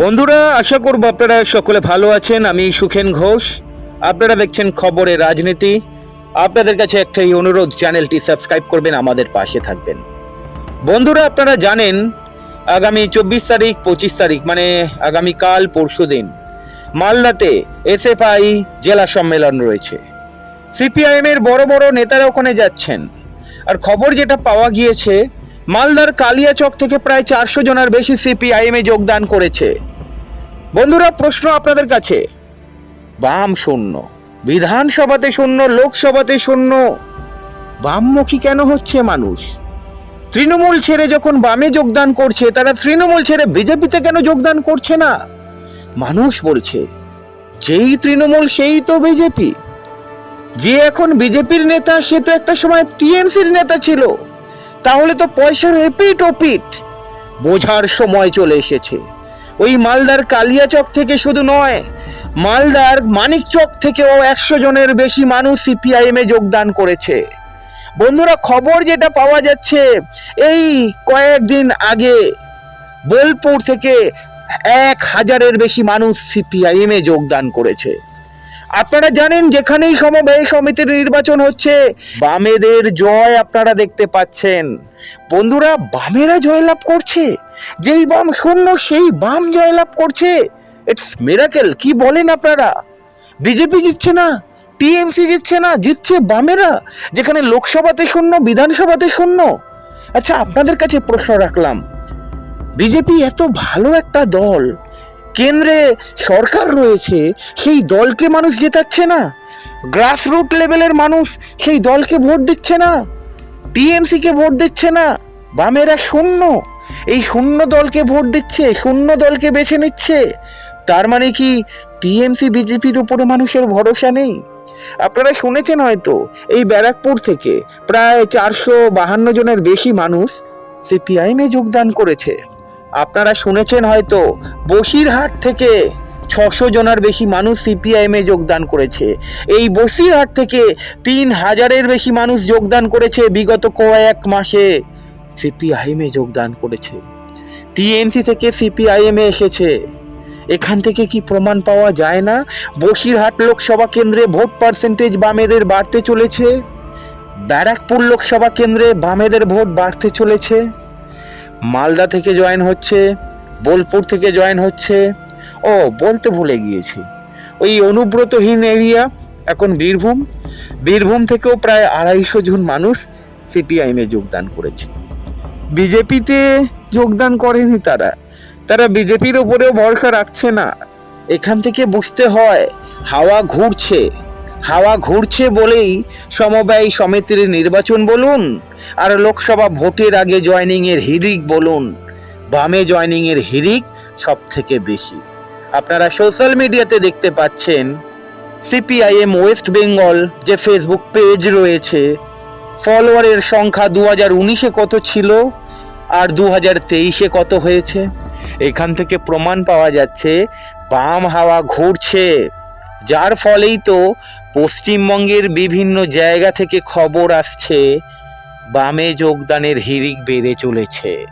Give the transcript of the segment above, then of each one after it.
বন্ধুরা, আশা করব আপনারা সকলে ভালো আছেন। আমি সুখেন ঘোষ। আপনারা দেখছেন খবরে রাজনীতি। আপনাদের কাছে একটাই অনুরোধ, চ্যানেলটি সাবস্ক্রাইব করবেন, আমাদের পাশে থাকবেন। বন্ধুরা, আপনারা জানেন, আগামী চব্বিশ তারিখ, পঁচিশ তারিখ মানে আগামীকাল পরশু দিন মালদাতে এসএফআই জেলা সম্মেলন রয়েছে। সিপিআইএম এর বড় বড় নেতারা ওখানে যাচ্ছেন। আর খবর যেটা পাওয়া গিয়েছে, মালদার কালিয়াচক থেকে প্রায় চারশো জনের বেশি সিপিআইএম যোগদান করেছে। বন্ধুরা, প্রশ্ন আপনাদের কাছে। বাম শূন্য, বিধানসভাতে শূন্য, লোকসভাতে শূন্য। বামমুখী কেন হচ্ছে মানুষ? তৃণমূল ছেড়ে যখন বামে যোগদান করছে, তারা তৃণমূল ছেড়ে বিজেপিতে কেন যোগদান করছে না? মানুষ বলছে, যেই তৃণমূল, সেই তো বিজেপি। যে এখন বিজেপির নেতা, সে তো একটা সময় টিএমসির নেতা ছিল। তাহলে তো পয়সার এপিট ওপিট বোঝার সময় চলে এসেছে। ওই মালদার কালিয়াচক থেকে শুধু নয়, মালদার মানিকচক থেকেও একশো জনের বেশি মানুষ সিপিআইএম এ যোগদান করেছে। বন্ধুরা, খবর যেটা পাওয়া যাচ্ছে, এই কয়েকদিন আগে বোলপুর থেকে এক হাজারের বেশি মানুষ সিপিআইএম যোগদান করেছে। আপনারা জানেন যেখানেই সমবায় সমিতির নির্বাচন হচ্ছে, বামেদের জয় আপনারা দেখতে পাচ্ছেন। বন্ধুরা, বামেরা জয়লাভ করছে। যেই বাম শূন্য, সেই বাম জয়লাভ করছে। ইটস মিরাকেল কি বলেন আপনারা? বিজেপি জিতছে না, টিএমসি জিতছে না, জিতছে বামেরা, যেখানে লোকসভাতে শূন্য, বিধানসভাতে শূন্য। আচ্ছা আপনাদের কাছে প্রশ্ন রাখলাম বিজেপি এত ভালো একটা দল। কেন্দ্রে সরকার রয়েছে, সেই দলকে মানুষ জেতাচ্ছে না। গ্রাসরুট লেভেলের মানুষ সেই দলকে ভোট দিচ্ছে না। টিএমসি কে ভোট দিচ্ছে না। বামেরা শূন্য। এই শূন্য দলকে ভোট দিচ্ছে, শূন্য দলকে বেছে নিচ্ছে। তার মানে কি টিএমসি বিজেপির উপরে মানুষের ভরসা নেই? আপনারা শুনেছেন হয়তো, এই ব্যারাকপুর থেকে প্রায় চারশো বাহান্ন জনের বেশি মানুষ সিপিআইএমে যোগদান করেছে। আপনারা শুনেছেন হয়তো, বসিরহাট থেকে ছশো জনের বেশি মানুষ সিপিআইএমে যোগদান করেছে। এই বসিরহাট থেকে তিন হাজারের বেশি মানুষ যোগদান করেছে বিগত কয়েক মাসে। সিপিআইএমে যোগদান করেছে। টিএমসি থেকে সিপিআইএমে এসেছে। এখান থেকে কি প্রমাণ পাওয়া যায় না? বসিরহাট লোকসভা কেন্দ্রে ভোট পার্সেন্টেজ বামেদের বাড়তে চলেছে। ব্যারাকপুর লোকসভা কেন্দ্রে বামেদের ভোট বাড়তে চলেছে। মালদা থেকে জয়েন হচ্ছে, বোলপুর থেকে জয়েন হচ্ছে, ও, বলতে ভুলে গিয়েছি। ওই অনুব্রতহীন এরিয়া, এখন বীরভূম। বীরভূম থেকেও প্রায় আড়াইশো জন মানুষ সিপিআইএমে যোগদান করেছে। বিজেপিতে যোগদান করেনি তারা। তারা বিজেপির ওপরেও ভরসা রাখছে না। এখান থেকে বুঝতে হয়, হাওয়া ঘুরছে। হাওয়া ঘুরছে বলেই সমবায় সমিতির নির্বাচন বলুন, আর লোকসভা ভোটের আগে জয়নিং এর হিরিক বলুন। বামে জয়নিং এর হিরিক সব থেকে বেশি। আপনারা সোশ্যাল মিডিয়াতে দেখতে পাচ্ছেন, সিপিআইএম ওয়েস্ট বেঙ্গল যে ফেসবুক পেজ রয়েছে, ফলোয়ারের সংখ্যা দু হাজার উনিশে কত ছিল আর দু হাজার তেইশে কত হয়েছে? এখান থেকে প্রমাণ পাওয়া যাচ্ছে, বাম হাওয়া ঘুরছে। যার ফলেই তো পশ্চিমবঙ্গের বিভিন্ন জায়গা থেকে খবর আসছে, বামে যোগদানের হিড়িক বেড়ে চলেছে।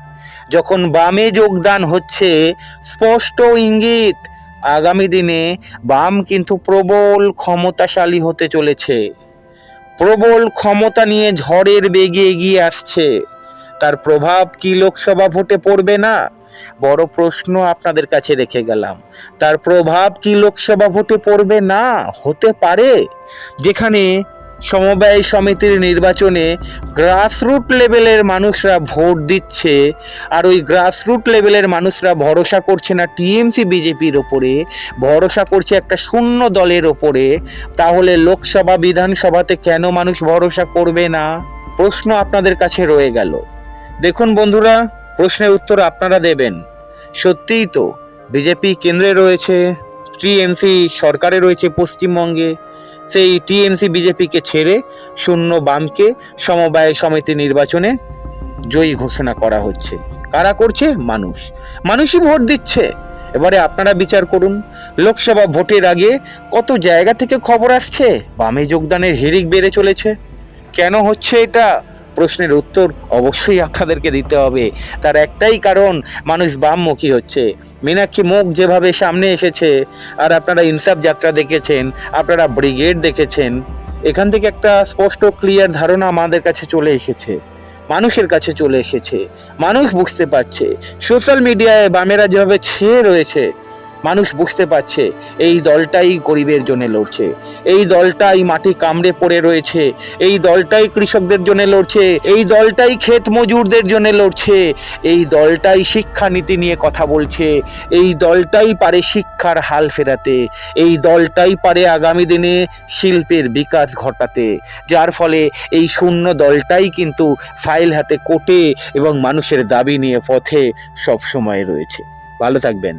যখন বামে যোগদান হচ্ছে, স্পষ্ট ইঙ্গিত, আগামী দিনে বাম কিন্তু প্রবল ক্ষমতাশালী হতে চলেছে। প্রবল ক্ষমতা নিয়ে ঝড়ের বেগে এগিয়ে আসছে। তার প্রভাব কি লোকসভা ভোটে পড়বে না? বড় প্রশ্ন আপনাদের কাছে রেখে গেলাম। তার প্রভাব কি লোকসভা ভোটে পড়বে? না, হতে পারে। যেখানে সমবায় সমিতির নির্বাচনে গ্রাসরুট লেভেলের মানুষরা ভোট দিচ্ছে, আর ওই গ্রাসরুট লেভেলের মানুষরা ভরসা করছে না টিএমসি, বিজেপির ওপরে, ভরসা করছে একটা শূন্য দলের ওপরে, তাহলে লোকসভা বিধানসভাতে কেন মানুষ ভরসা করবে না? প্রশ্ন আপনাদের কাছে রয়ে গেল। দেখুন বন্ধুরা প্রশ্নের উত্তর আপনারা দেবেন। সত্যিই তো, বিজেপি কেন্দ্রে রয়েছে, টিএমসি সরকারে রয়েছে পশ্চিমবঙ্গে, সেই টিএমসি বিজেপিকে ছেড়ে শূন্য বামকে সমবায় সমিতি নির্বাচনে জয়ী ঘোষণা করা হচ্ছে। কারা করছে? মানুষ। মানুষই ভোট দিচ্ছে। এবারে আপনারা বিচার করুন, লোকসভা ভোটের আগে কত জায়গা থেকে খবর আসছে? বামে যোগদানের হিড়িক বেড়ে চলেছে। কেন হচ্ছে এটা? প্রশ্নের উত্তর অবশ্যই আপনাদেরকে দিতে হবে। তার একটাই কারণ, মানুষ বামমুখী হচ্ছে। মীনাক্ষী মুখ যেভাবে সামনে এসেছে, আর আপনারা ইনসাফ যাত্রা দেখেছেন, আপনারা ব্রিগেড দেখেছেন, এখান থেকে একটা স্পষ্ট ক্লিয়ার ধারণা আমাদের কাছে চলে এসেছে। মানুষের কাছে চলে এসেছে। মানুষ বুঝতে পারছে। সোশ্যাল মিডিয়ায় বামেরা যেভাবে ছেয়ে রয়েছে মানুষ বুঝতে পারছে, এই দলটাই গরিবের জন্য লড়ছে, এই দলটাই মাটি কামড়ে পড়ে রয়েছে, এই দলটাই কৃষকদের জন্য লড়ছে, এই দলটাই ক্ষেত মজুরদের জন্য লড়ছে, এই দলটাই শিক্ষানীতি নিয়ে কথা বলছে, এই দলটাই পারে শিক্ষার হাল ফেরাতে, এই দলটাই পারে আগামী দিনে শিল্পের বিকাশ ঘটাতে, যার ফলে এই শূন্য দলটাই কিন্তু ফাইল হাতে কোটে এবং মানুষের দাবি নিয়ে পথে সব সময় রয়েছে। ভালো থাকবেন।